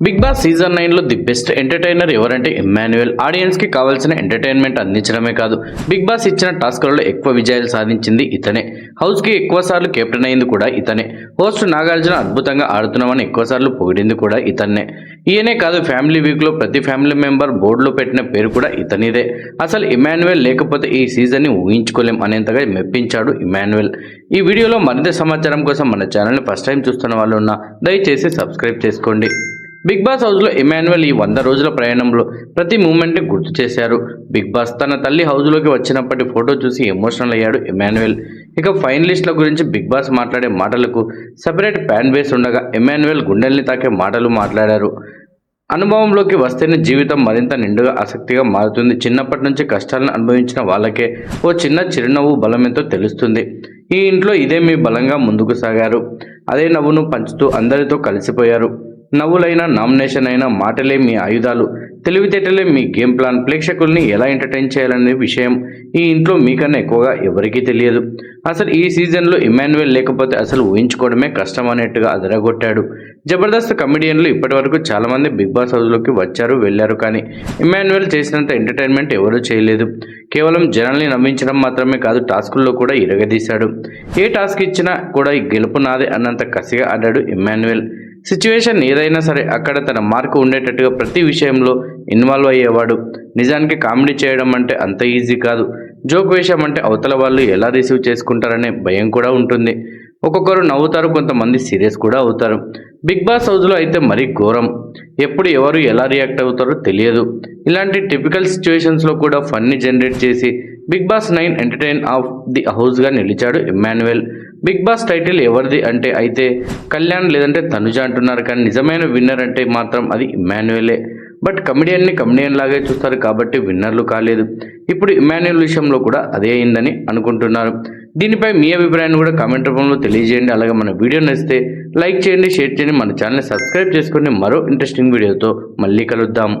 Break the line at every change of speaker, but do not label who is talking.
Big Boss season నైన్లో the best entertainer ఎవరంటే Immanuel ఆడియన్స్కి కావాల్సిన ఎంటర్టైన్మెంట్ అందించడమే కాదు బిగ్ బాస్ ఇచ్చిన టాస్క్లలో ఎక్కువ విజయాలు సాధించింది ఇతనే. హౌస్కి ఎక్కువ సార్లు కెప్టెన్ అయింది కూడా ఇతనే. హోస్ట్ నాగార్జున అద్భుతంగా ఆడుతున్నామని ఎక్కువ సార్లు పొగిడింది కూడా ఇతన్నే. ఈయనే కాదు ఫ్యామిలీ వీక్లో ప్రతి ఫ్యామిలీ మెంబర్ బోర్డులో పెట్టిన పేరు కూడా ఇతనిదే. అసలు ఇమాన్యుయల్ లేకపోతే ఈ సీజన్ని ఊహించుకోలేం అనేంతగా మెప్పించాడు ఇమాన్యుయల్ ఈ వీడియోలో మరింత సమాచారం కోసం మన ఛానల్ని ఫస్ట్ టైం చూస్తున్న వాళ్ళు ఉన్నా దయచేసి సబ్స్క్రైబ్ చేసుకోండి. బిగ్ బాస్ హౌస్లో ఇమాన్యువల్ ఈ వంద రోజుల ప్రయాణంలో ప్రతి మూమెంట్ని గుర్తు చేశారు. బిగ్ బాస్ తన తల్లి హౌస్లోకి వచ్చినప్పటి ఫోటో చూసి ఎమోషనల్ అయ్యాడు ఇమాన్యువల్ ఇక ఫైనలిస్టుల గురించి బిగ్ బాస్ మాట్లాడే మాటలకు సెపరేట్ ఫ్యాన్ బేస్ ఉండగా ఇమాన్యువల్ గుండెల్ని తాకే మాటలు మాట్లాడారు. అనుభవంలోకి వస్తేనే జీవితం మరింత నిండుగా ఆసక్తిగా మారుతుంది. చిన్నప్పటి నుంచి కష్టాలను అనుభవించిన వాళ్ళకే ఓ చిన్న చిరునవ్వు బలమెంతో తెలుస్తుంది. ఈ ఇంట్లో ఇదే మీ బలంగా ముందుకు సాగారు. అదే నవ్వును పంచుతూ అందరితో కలిసిపోయారు. నవ్వులైన నామినేషన్ అయిన మాటలే మీ ఆయుధాలు. తెలివితేటలే మీ గేమ్ ప్లాన్. ప్రేక్షకుల్ని ఎలా ఎంటర్టైన్ చేయాలనే విషయం ఈ ఇంట్లో మీకన్నా ఎక్కువగా ఎవరికీ తెలియదు. అసలు ఈ సీజన్లో ఇమాన్యువల్ లేకపోతే అసలు ఊహించుకోవడమే కష్టం అనేట్టుగా అదరగొట్టాడు. జబర్దస్త్ కమెడియన్లు ఇప్పటివరకు చాలామంది బిగ్ బాస్ హౌస్లోకి వచ్చారు వెళ్ళారు కానీ ఇమాన్యువల్ చేసినంత ఎంటర్టైన్మెంట్ ఎవరూ చేయలేదు. కేవలం జనాల్ని నవ్వించడం మాత్రమే కాదు టాస్కుల్లో కూడా ఇరగదీశాడు. ఏ టాస్క్ ఇచ్చినా కూడా ఈ గెలుపు నాదే అన్నంత కసిగా ఆడాడు ఇమాన్యువల్ సిచ్యువేషన్ ఏదైనా సరే అక్కడ తన మార్కు ఉండేటట్టుగా ప్రతి విషయంలో ఇన్వాల్వ్ అయ్యేవాడు. నిజానికి కామెడీ చేయడం అంటే అంత ఈజీ కాదు. జోక్ వేషం అంటే అవతల వాళ్ళు ఎలా రిసీవ్ చేసుకుంటారనే భయం కూడా ఉంటుంది. ఒక్కొక్కరు నవ్వుతారు కొంతమంది సీరియస్ కూడా అవుతారు. బిగ్ బాస్ హౌస్లో అయితే మరీ ఘోరం. ఎప్పుడు ఎవరు ఎలా రియాక్ట్ అవుతారో తెలియదు. ఇలాంటి టిపికల్ సిచ్యువేషన్స్లో కూడా ఫన్ని జనరేట్ చేసి Big Boss nine entertain of the హౌస్గా నిలిచాడు ఇమ్మాన్యువల్ బిగ్ బాస్ టైటిల్ ఎవరిది అంటే అయితే కళ్యాణ్ లేదంటే తనుజ అంటున్నారు కానీ నిజమైన విన్నర్ అంటే మాత్రం అది ఇమాన్యువలే బట్ కమెడియన్ని కమెడియన్ లాగే చూస్తారు కాబట్టి విన్నర్లు కాలేదు. ఇప్పుడు ఇమాన్యుల్ విషయంలో కూడా అదే అయిందని అనుకుంటున్నారు. దీనిపై మీ అభిప్రాయాన్ని కూడా కామెంట్ రూపంలో తెలియజేయండి. అలాగే మన వీడియో నచ్చితే లైక్ చేయండి షేర్ చేయండి. మన ఛానల్ని సబ్స్క్రైబ్ చేసుకుని మరో ఇంట్రెస్టింగ్ వీడియోతో మళ్ళీ కలుద్దాం.